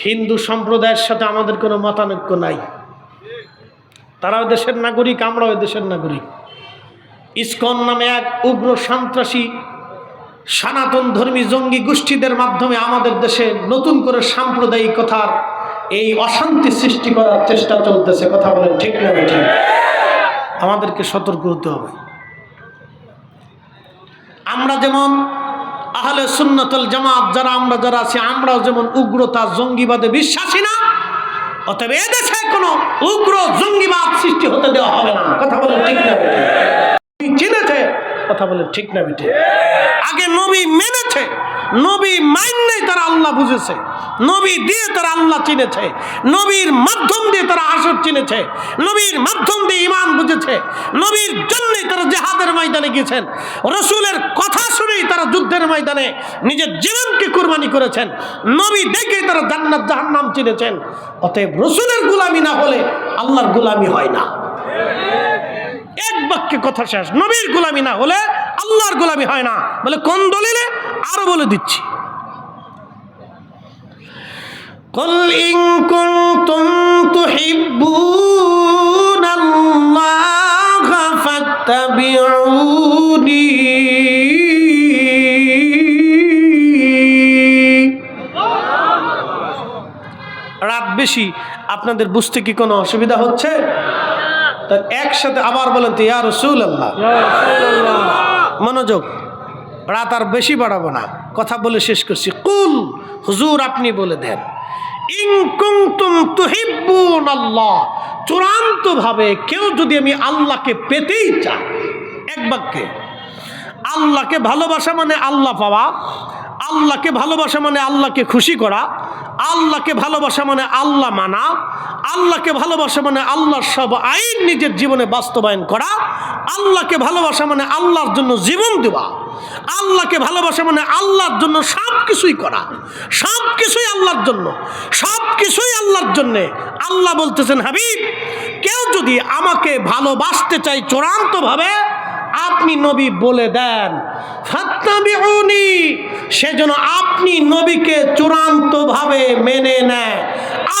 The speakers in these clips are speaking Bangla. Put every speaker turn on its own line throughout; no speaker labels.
হিন্দু সম্প্রদায়ের সাথে আমাদের কোনো মতানৈক্য নাই। তারাও দেশের নাগরিক, আমরাও দেশের নাগরিক। ইস্কন নামে এক উগ্র সন্ত্রাসী, সনাতন ধর্মী জঙ্গি গোষ্ঠীদের মাধ্যমে আমাদের দেশে নতুন করে সাম্প্রদায়িকতার এই অশান্তি সৃষ্টি করার চেষ্টা চলতেছে। কথা বলেন, ঠিক না ঠিক। আমাদেরকে সতর্ক হতে হবে। আমরা যেমন আহলে সুন্নতল জামাত যারা আমরা যারা আছি আমরাও যেমন উগ্রতা, জঙ্গিবাদে বিশ্বাসী না, অতএব এদেশে কোনো উগ্র জঙ্গিবাদ সৃষ্টি হতে দেওয়া হবে না। কথা বলেন ঠিক না বেটে চিনেছে কথা বলেন ঠিক না বেটে আগে নবী মেনেছে নবী মাইন্যই তারা আল্লাহ বুঝেছে। নবী দিয়ে তারা আল্লাহ চিনেছে। নবীর মাধ্যম দিয়ে তারা আসর চিনেছে। নবীর মাধ্যম দিয়ে ইমান বুঝেছে। নবীর জন্যই তারা জেহাদের ময়দানে গিয়েছেন। রসুলের কথা শুনেই তারা যুদ্ধের ময়দানে নিজের জীবনকে কুরবানি করেছেন। নবী দেখে তারা জান্নাত জাহান্নাম চিনেছেন। অতএব রসুলের গুলামি না হলে আল্লাহর গুলামি হয় না। এক বাক্যে কথা শেষ। নবীর গোলামি না হলে আল্লাহর গোলামি হয় না। বলে কোন দলিলে? আরো বলে দিচ্ছি قل إن كنتم تحبون الله فاتبعوني রাত বেশি আপনাদের বুঝতে কি কোনো অসুবিধা হচ্ছে তা একসাথে আবার বলেন তো ইয়া রসুল আল্লাহ মনোযোগ রাত আর বেশি বাড়াবো না। কথা বলে শেষ করছি। কুল, হুজুর আপনি বলে দেন। ইনকুন্তুম তুহিব্বুন আল্লাহ চূড়ান্ত ভাবে কেউ যদি আমি আল্লাহকে পেতেই চাই, এক বাক্যে, আল্লাহকে ভালোবাসা মানে আল্লাহ পাওয়া। আল্লাহকে ভালোবাসা মানে আল্লাহকে খুশি করা, আল্লাহকে ভালোবাসা মানে আল্লাহ মানা, আল্লাহকে ভালোবাসা মানে আল্লাহর সব আইন নিজের জীবনে বাস্তবায়ন করা, আল্লাহকে ভালোবাসা মানে আল্লাহর জন্য জীবন দেওয়া, আল্লাহকে ভালোবাসা মানে আল্লাহর জন্য সব কিছুই করা, সব কিছুই আল্লাহর জন্য, সব কিছুই আল্লাহর জন্যে। আল্লাহ বলতেছেন, হাবিব, কেউ যদি আমাকে ভালোবাসতে চাই চূড়ান্তভাবে, আপনি নবী বলে দেন। ফাত্তাবিউনি সেজন্য আপনি নবীকে চূড়ান্তভাবে মেনে নেয়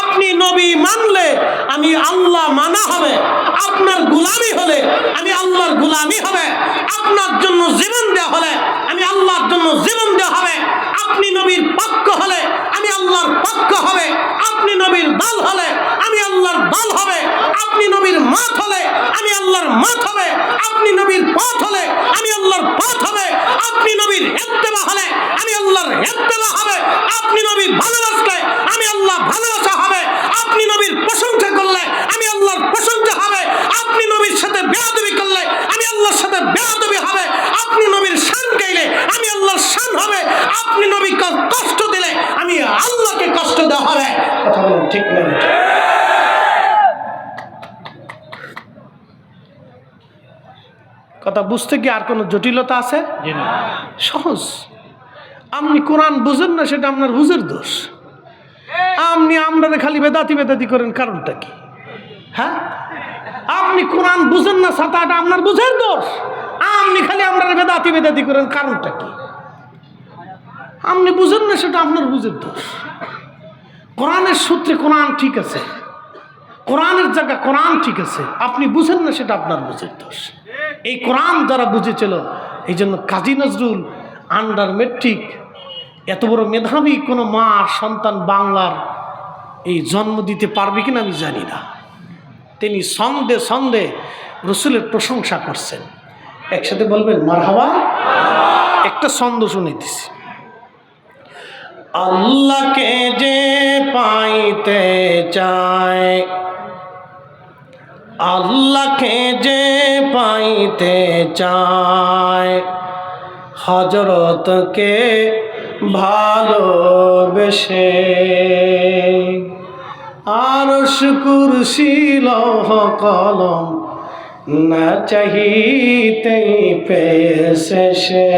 আপনি নবী মানলে আমি আল্লাহ মানা হবে, আপনার গুলামি হলে আমি আল্লাহর গুলামি হবে, আপনার জন্য জীবন দেওয়া হলে আমি আল্লাহর জন্য জীবন দেওয়া হবে, আপনি নবীর পক্ষ হলে আমি আল্লাহর পক্ষ হবে আপনি নবীর দল হলে আমি আল্লাহর দল হবে আপনি নবীর মাথ হলে আমি আল্লাহর মাথ হবে আপনি নবীর পথ হলে আমি আল্লাহর পথ হবে আপনি নবীর ইত্তেবা হলে আমি আল্লাহর ইত্তেবা হবে আপনি নবীর ভালোবাসলে আমি আল্লাহ ভালোবাসা হবে আপনি নবীর প্রশংসা করলে আমি হবে। আপনি নবীর সাথে বেয়াদবি করলে আমি আল্লাহর সাথে বেয়াদবি হবে। আপনি নবীর শান গাইলে আমি আল্লাহর শান হবে। আপনি নবীকে কষ্ট দিলে আমি আল্লাহকে কষ্ট দেওয়া হবে। কথা বলুন ঠিক না? কথা বুঝতে কি আর কোনো জটিলতা আছে? সহজ। আপনি কোরআন বুঝেন না সেটা আপনার বুঝের দোষ। আপনি আমরা খালি বেদাতি বেদাতি করেন কারণটা কি? হ্যাঁ? আপনি কোরআন বুঝেন না, সাতাটা আপনার বুঝেন দোষ। আপনি খালি আপনার বেদাতি বেদাতি করেন, কারণটা কি? আপনি বুঝেন না, সেটা আপনার বুঝের দোষ। কোরআনের সূত্রে কোরআন ঠিক আছে। কোরআনের জায়গা কোরআন ঠিক আছে। আপনি বুঝেন না, সেটা আপনার বুঝের দোষ। এই কোরআন যারা বুঝেছিল, এই জন্য কাজী নজরুল, আন্ডার মেট্রিক, এত বড় মেধাবী কোনো মা সন্তান বাংলার এই জন্ম দিতে পারবে কিনা আমি জানি না। তিনি সন্দে সন্দে রসুলের প্রশংসা করছেন। একসাথে বলবেন মার হাওয়া একটা ছন্দ শুনিতেছি। আল্লাহকে যে পাইতে চায়, আল্লাহকে যে পাইতে চায় হজরতকে ভালোবেসে। আর কুরসিল কলম না চাহিতে পেয়েছে সে।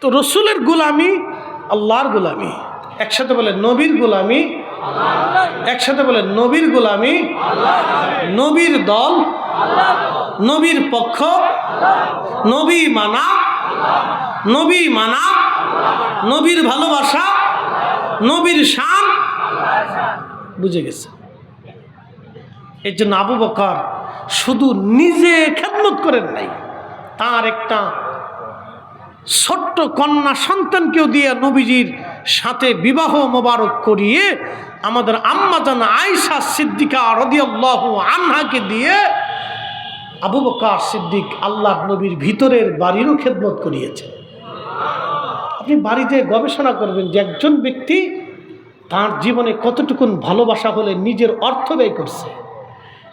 তো রসুলের গোলামি, আল্লাহর গোলামি। একসাথে বলে নবীর গোলামি। একসাথে বলে নবীর গোলামি। নবীর দল। নবীর পক্ষ। নবী মানা। নবী মানা, নবীর ভালোবাসা, নবীর শান বুঝে গেছে। এর জন্য আবু বকর শুধু নিজে খেদমত করেন নাই, তার একটা ছোট্ট কন্যা সন্তানকেও দিয়ে নবীজির সাথে বিবাহ মোবারক করিয়ে আমাদের আম্মাজান আয়সা সিদ্দিকা রদিয়াল্লাহ আনহাকে দিয়ে আবু বকর সিদ্দিক আল্লাহ নবীর ভিতরের বাড়িরও খেদমত করিয়েছে আপনি বাড়িতে গবেষণা করবেন যে একজন ব্যক্তি তার জীবনে কতটুকুন ভালোবাসা হলে নিজের অর্থ ব্যয় করছে।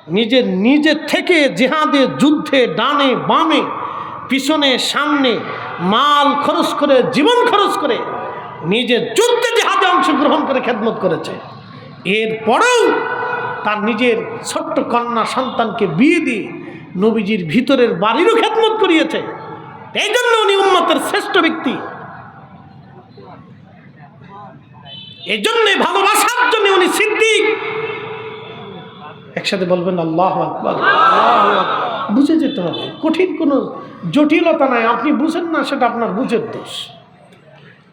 নিজের নিজের থেকে জেহাদে, যুদ্ধে, ডানে, বামে, পিছনে, সামনে, মাল খরচ করে, জীবন খরচ করে নিজের যুদ্ধে জেহাদে অংশগ্রহণ করে খেদমত করেছে। এরপরেও তার নিজের ছোট্ট কন্যা সন্তানকে বিয়ে দিয়ে নবীজির ভিতরের বাড়িরও খেদমত করিয়েছে। এই জন্য উনি উন্মতের শ্রেষ্ঠ ব্যক্তি। এই জন্যে ভালোবাসার জন্য উনি সিদ্দিক। একসাথে বলবেন, আল্লাহ বুঝে যেতে হবে। কঠিন কোনো জটিলতা নাই। আপনি বুঝেন না, সেটা আপনার বুঝের দোষ।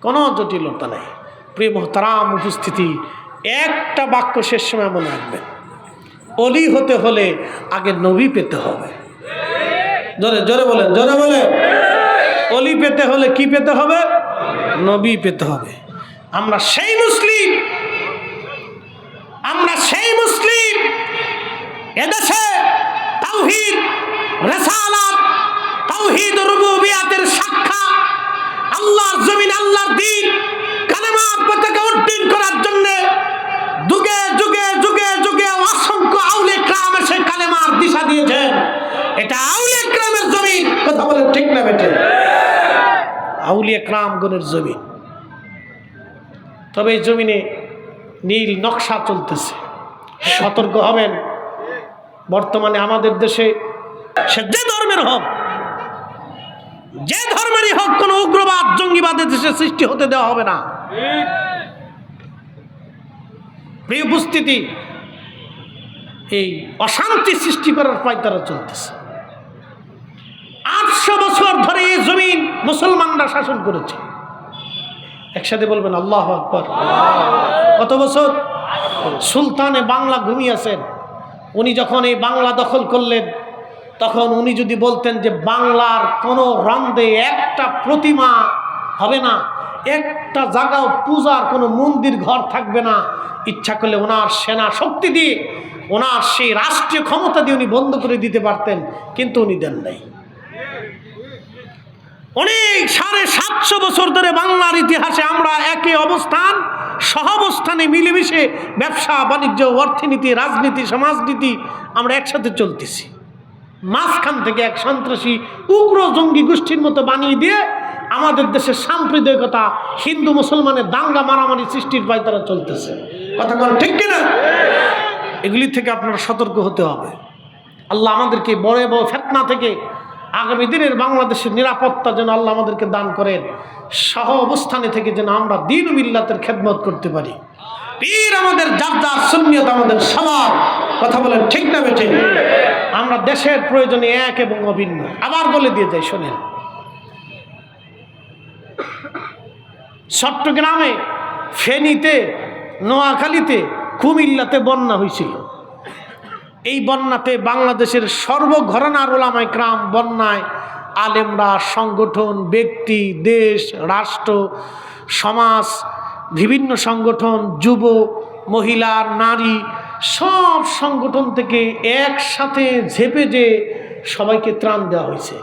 কোনো জটিলতা নাই। প্রেম তারাম উপস্থিতি। একটা বাক্য শেষ সময় মনে রাখবেন। অলি হতে হলে আগে নবী পেতে হবে। জোরে জোরে বলেন, জোরে বলে অলি পেতে হলে কি পেতে হবে? নবী পেতে হবে। আমরা সেই মুসলিম আউলিয়া ক্রামগণের জমিন। তবে এই জমিনে নীল নকশা চলতেছে। সতর্ক হবেন। বর্তমানে আমাদের দেশে সে যে ধর্মের হোক, যে ধর্মেরই হোক, কোনো উগ্রবাদ জঙ্গিবাদের দেশে সৃষ্টি হতে দেওয়া হবে না। প্রিয় উপস্থিতি, এই অশান্তি সৃষ্টি করার পায়তারা চলতেছে। আটশো বছর ধরে মুসলমানরা শাসন করেছে। একসাথে বলবেন, আল্লাহ আকবর। কত বছর সুলতানে বাংলা ঘুমিয়েছেন। উনি যখন এই বাংলা দখল করলেন, তখন উনি যদি বলতেন যে বাংলার কোনো রন্দে একটা প্রতিমা হবে না, একটা জায়গাও পূজার কোনো মন্দির ঘর থাকবে না, ইচ্ছা করলে ওনার সেনা শক্তি দিয়ে, ওনার সেই রাষ্ট্রীয় ক্ষমতা দিয়ে উনি বন্ধ করে দিতে পারতেন, কিন্তু উনি দেন নাই। অনেক সাড়ে সাতশো বছর ধরে বাংলার ইতিহাসে আমরা একে অবস্থান, সহাবস্থানে মিলেমিশে ব্যবসা, বাণিজ্য, অর্থনীতি, রাজনীতি, সমাজনীতি আমরা একসাথে চলতেছি। মাঝখান থেকে এক সন্ত্রাসী উগ্র জঙ্গি গোষ্ঠীর মতো বানিয়ে দিয়ে আমাদের দেশের সাম্প্রদায়িকতা, হিন্দু মুসলমানের দাঙ্গা মারামারি সৃষ্টির পায় তারা চলতেছে। কথা বল ঠিক কিনা? এগুলি থেকে আপনারা সতর্ক হতে হবে। আল্লাহ আমাদেরকে বড় বড় ফেতনা থেকে আগামী দিনের বাংলাদেশের নিরাপত্তা যেন আল্লাহ আমাদেরকে দান করেন, সহ অবস্থানে থেকে যেন আমরা দিন মিল্লাতের খেদমত করতে পারি। পীর আমাদের, যার সুন্নিয়ত আমাদের সবার কথা বলেন ঠিক না বেঠে? আমরা দেশের প্রয়োজনে এক এবং অভিন্ন। আবার বলে দিয়ে যাই, শোনেন। চট্টগ্রামে ফেনীতে, নোয়াখালীতে, কুমিল্লাতে বন্যা হয়েছিল। এই বন্যাতে বাংলাদেশের সর্বঘরানার ওলামায় ক্রাম বন্যায় আলেমরা, সংগঠন, ব্যক্তি, দেশ, রাষ্ট্র, সমাজ, বিভিন্ন সংগঠন, যুব, মহিলা, নারী সব সংগঠন থেকে একসাথে ঝেপে যে সবাইকে ত্রাণ দেওয়া হয়েছে।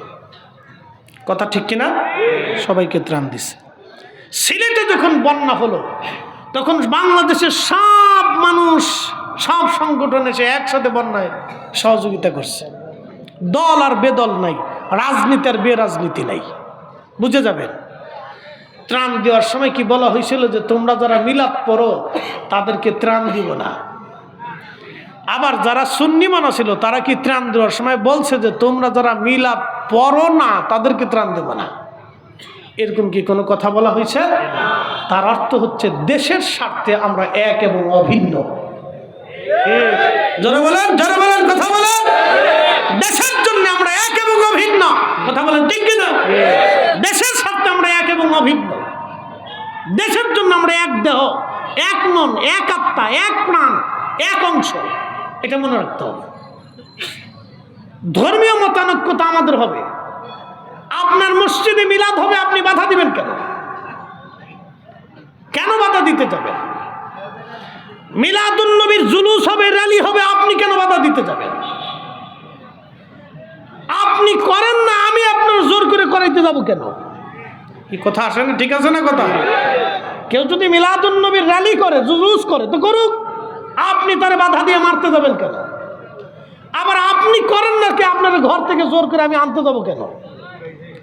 কথা ঠিক কিনা? সবাইকে ত্রাণ দিছে। সিলেটে যখন বন্যা হলো, তখন বাংলাদেশের সব মানুষ সব সংগঠন এসে একসাথে বন্যায় সহযোগিতা করছে। দল আর বেদল নাই, রাজনীতি আর বেরাজনীতি নাই। বুঝে যাবেন? ত্রাণ দেওয়ার সময় কি বলা হয়েছিল যে, তোমরা যারা মিলাদ পড়ো, তাদেরকে ত্রাণ দিব না। আবার যারা সুন্নি মানা ছিল, তারা কি ত্রাণ দেওয়ার সময় বলছে যে, তোমরা যারা মিলাদ পড়ো না, তাদেরকে ত্রাণ দেব না? এরকম কি কোনো কথা বলা হয়েছে? তার অর্থ হচ্ছে, দেশের স্বার্থে আমরা এক এবং অভিন্ন। জোরে বলেন জোরে বলেন, কথা বলেন। দেশের জন্য আমরা এক এবং অভিন্ন। কথা বলেন, ঠিক কিনা? দেশের সাথে আমরা এক এবং অভিন্ন। দেশের জন্য আমরা এক দেহ, এক মন, এক আত্মা, এক প্রাণ, এক অংশ। এটা মনে রাখতে হবে। ধর্মীয় মতানৈক্যতা আমাদের হবে। আপনার মসজিদে মিলাদ হবে, আপনি বাধা দিবেন কেন? কেন বাধা দিতে যাবেন? মিলাদুল নবীর জুলুস হবে র্যালি হবে আপনি কেন বাধা দিতে যাবেন? আপনি করেন না আমি আপনার জোর করে করাইতে যাব কেন? কি কথা আসে না? ঠিক আছে না কথা? কেউ যদি মিলাদুল নবীর র্যালি করে জুলুস করে তো করুক। আপনি তার বাধা দিয়ে মারতে যাবেন কেন? আবার আপনি করেন না কি আপনার ঘর থেকে জোর করে আমি আনতে যাব কেন?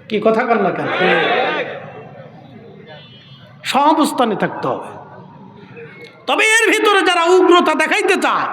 কি কথা কর না কেন? সহাবস্থানে থাকতে হবে। তবে এর ভিতরে যারা উগ্রতা দেখাইতে চায়